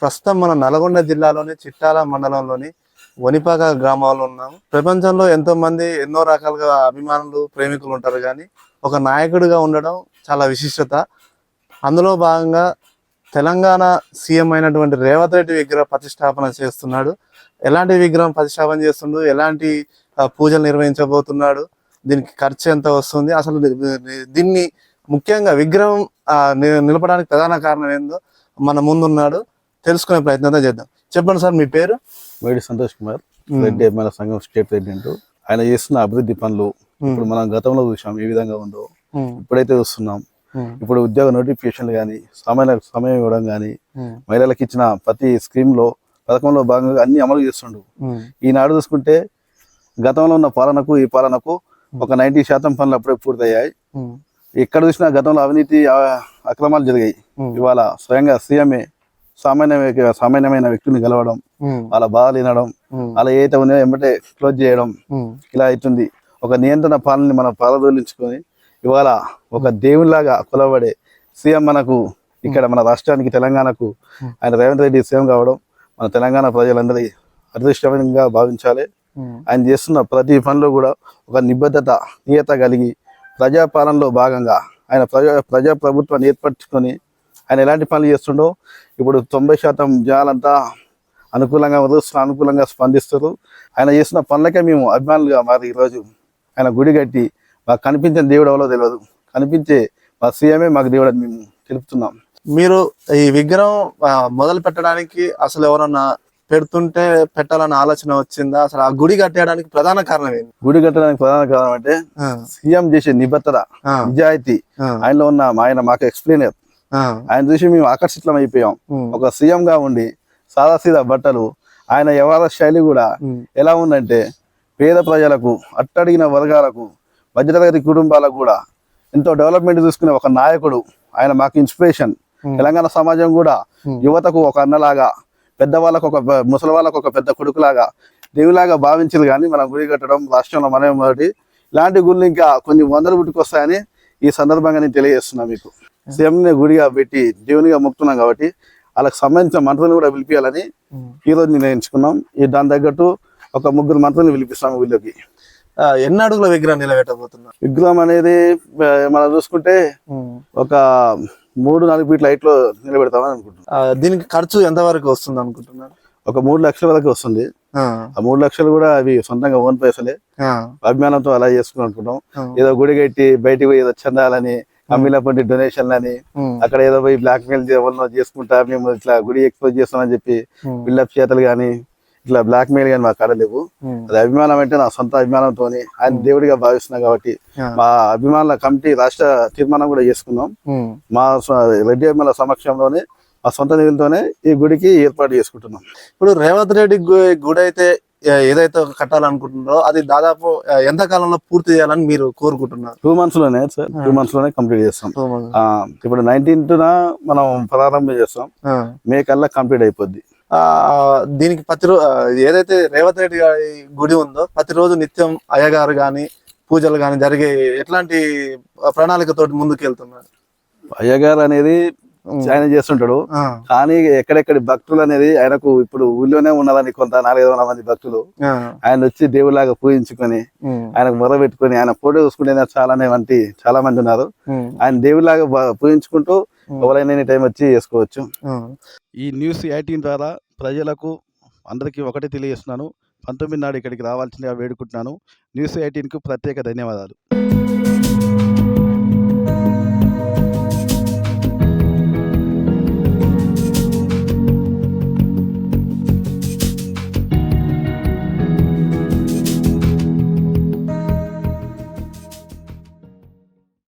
ప్రస్తుతం మన నల్గొండ జిల్లాలోని చిట్టాల మండలంలోని వనిపాక గ్రామంలో ఉన్నాము. ప్రపంచంలో ఎంతో మంది ఎన్నో రకాలుగా అభిమానులు ప్రేమికులు ఉంటారు కానీ ఒక నాయకుడిగా ఉండడం చాలా విశిష్టత. అందులో భాగంగా తెలంగాణ సీఎం అయినటువంటి రేవంత్ రెడ్డి విగ్రహ ప్రతిష్టాపన చేస్తున్నాడు. ఎలాంటి విగ్రహం ప్రతిష్టాపన చేస్తుండు? ఎలాంటి పూజలు నిర్వహించబోతున్నాడు? దీనికి ఖర్చు ఎంత వస్తుంది? అసలు దీన్ని ముఖ్యంగా విగ్రహం ని- నిలపడానికి ప్రధాన కారణం ఏందో మన ముందున్నాడు. తెలుసుకునే ప్రయత్నం చేద్దాం. చెప్పండి సార్ మీ పేరు? మేడి సంతోష్ కుమార్. రెడ్డి ఎమ్మెల్యే సంఘం స్టేట్ ప్రెసిడెంట్. ఆయన చేస్తున్న అభివృద్ధి పనులు ఇప్పుడు మనం గతంలో చూసాం ఏ విధంగా ఉందో. ఇప్పుడైతే చూస్తున్నాం. ఇప్పుడు ఉద్యోగ నోటిఫికేషన్లు కానీ సమయ సమయం ఇవ్వడం కానీ మహిళలకు ఇచ్చిన ప్రతి స్కీమ్లో పథకంలో భాగంగా అన్ని అమలు చేస్తుండు. ఈనాడు చూసుకుంటే గతంలో ఉన్న పాలనకు ఈ పాలనకు ఒక నైంటీ శాతం పనులు అప్పుడే పూర్తయ్యాయి. ఎక్కడ చూసినా గతంలో అవినీతి అక్రమాలు జరిగాయి. ఇవాళ స్వయంగా సీఎంఏ సామాన్య సామాన్యమైన వ్యక్తిని గెలవడం ఉమ్, వాళ్ళ బాధలు వినడం అలా ఏదైతే ఉన్నాయో వెంబటే క్లోజ్ చేయడం ఇలా అవుతుంది. ఒక నియంత్రణ పాలనని మనం పారదోలించుకొని ఇవాళ ఒక దేవునిలాగా కొలబడే సీఎం మనకు ఇక్కడ మన రాష్ట్రానికి తెలంగాణకు ఆయన రేవంత్ రెడ్డి సీఎం కావడం మన తెలంగాణ ప్రజలందరి అదృష్టంగా భావించాలి. ఆయన చేస్తున్న ప్రతి పనిలో కూడా ఒక నిబద్ధత నియత కలిగి ప్రజాపాలనలో భాగంగా ఆయన ప్రజా ప్రజా ప్రభుత్వాన్ని ఏర్పరచుకొని ఆయన ఎలాంటి పనులు చేస్తుండో ఇప్పుడు తొంభై శాతం జనాలంతా అనుకూలంగా అనుకూలంగా స్పందిస్తారు ఆయన చేస్తున్న పనులకే మేము అభిమానులుగా మారి ఈరోజు ఆయన గుడి కట్టి మాకు కనిపించిన దేవుడు ఎవరో తెలియదు. కనిపించే మా సీఎమే మాకు దేవుడు అని మేము తెలుపుతున్నాం. మీరు ఈ విగ్రహం మొదలు పెట్టడానికి అసలు ఎవరన్నా పెడుతుంటే పెట్టాలన్న ఆలోచన వచ్చిందా? అసలు ఆ గుడి కట్టేయడానికి ప్రధాన కారణం ఏంటి? గుడి కట్టడానికి ప్రధాన కారణం అంటే సీఎం చేసే నిబద్ధత నిజాయితీ. ఆయనలో ఉన్న ఆయన మాకు ఎక్స్ప్లెయినర్ ఆయన చూసి మేము ఆకర్షితులం అయిపోయాం ఒక సీఎం గా ఉండి సాదాసీదా బట్టలు ఆయన వ్యవహార శైలి కూడా ఎలా ఉందంటే పేద ప్రజలకు అట్టడిగిన వర్గాలకు మధ్యతరగతి కుటుంబాలకు కూడా ఎంతో డెవలప్మెంట్ చూసుకునే ఒక నాయకుడు ఆయన మాకు ఇన్స్పిరేషన్. తెలంగాణ సమాజం కూడా. యువతకు ఒక అన్నలాగా పెద్దవాళ్ళకు ఒక ముసలి వాళ్ళకు ఒక పెద్ద కొడుకులాగా దేవులాగా భావించారు కానీ మనం గుడి కట్టడం రాష్ట్రంలో మనమే మొదటి. ఇలాంటి గుళ్ళు ఇంకా కొన్ని వందలు పుట్టుకొస్తాయని ఈ సందర్భంగా నేను తెలియజేస్తున్నా మీకు. సీఎంని గుడిగా పెట్టి దేవునిగా మొక్కుతున్నాం కాబట్టి వాళ్ళకి సంబంధించిన మంత్రులను కూడా పిలిపించాలని. ఈ రోజు నిర్ణయించుకున్నాం. ఈ దాని తగ్గట్టు ఒక ముగ్గురు మంత్రులను పిలిపిస్తాం వీళ్ళకి. ఎన్ని అడుగుల విగ్రహం నిలబెట్టబోతున్నారు? విగ్రహం అనేది మనం చూసుకుంటే. ఒక మూడు నాలుగు ఫీట్ల హైట్లో నిలబెడతామని అనుకుంటున్నాం. దీనికి ఖర్చు ఎంత వరకు వస్తుంది అనుకుంటున్నారు? ఒక మూడు లక్షల వరకు వస్తుంది. ఆ, మూడు లక్షలు కూడా అవి సొంతంగా ఓన్ పైసలే. అభిమానంతో అలా చేసుకుని అనుకుంటాం ఏదో గుడి కట్టి బయటికి పోయి ఏదో చందాలని కమ్మిల పంటి డొనేషన్లు అని అక్కడ ఏదో పోయి బ్లాక్ మెయిల్ చేసుకుంటా మేము ఇట్లా గుడి ఎక్స్పోజ్ చేస్తామని చెప్పి బిల్డప్ చేతలు కానీ ఇట్లా బ్లాక్ మెయిల్ కానీ మాకు ఆడలేవు అది అభిమానం అంటే నా సొంత అభిమానంతో ఆయన దేవుడిగా భావిస్తున్నా కాబట్టి మా అభిమానుల కమిటీ రాష్ట్ర తీర్మానం కూడా చేసుకున్నాం. మా రెడ్డి ఎమ్మెల్యే సమక్షంలోనే మా సొంత నిధులతోనే ఈ గుడికి ఏర్పాటు చేసుకుంటున్నాం. ఇప్పుడు రేవంత్ రెడ్డి గుడి అయితే ఏదైతే కట్టాలనుకుంటున్నారో అది దాదాపు ఎంత కాలంలో పూర్తి చేయాలని మీరు కోరుకుంటున్నారు? టూ మంత్స్లోనే సార్ టూ మంత్స్లోనే కంప్లీట్ చేస్తాం. ఇప్పుడు నైన్టీన్త్ మనం ప్రారంభం చేస్తాం. మే కల్లా కంప్లీట్ అయిపోద్ది. ఆ, దీనికి ప్రతిరోజు ఏదైతే రేవంత్ రెడ్డి గారి గుడి ఉందో ప్రతిరోజు నిత్యం అయ్యగారు గాని పూజలు గాని జరిగే ఎట్లాంటి ప్రణాళికతోటి ముందుకు వెళ్తున్నారు అయ్యగారు అనేది ఆయన చేస్తుంటాడు. కానీ ఎక్కడెక్కడి భక్తులు అనేది ఆయనకు ఇప్పుడు ఊళ్ళోనే ఉన్నదని కొంత నాలుగైదు వందల మంది భక్తులు. ఆయన వచ్చి దేవులాగా పూజించుకొని ఆయనకు మొర పెట్టుకొని ఆయన ఫోటో చూసుకునే చాలానే వంటి చాలా మంది ఉన్నారు. ఆయన దేవులాగా బా- పూజించుకుంటూ ఎవరైనా ఎనీ టైం వచ్చి చేసుకోవచ్చు. ఈ న్యూస్ ఎయిటీన్ ద్వారా ప్రజలకు అందరికీ ఒకటే తెలియజేస్తున్నాను. పంతొమ్మిది నాడు ఇక్కడికి రావాల్సిందిగా వేడుకుంటున్నాను. న్యూస్ ఎయిటీన్కు ప్రత్యేక ధన్యవాదాలు.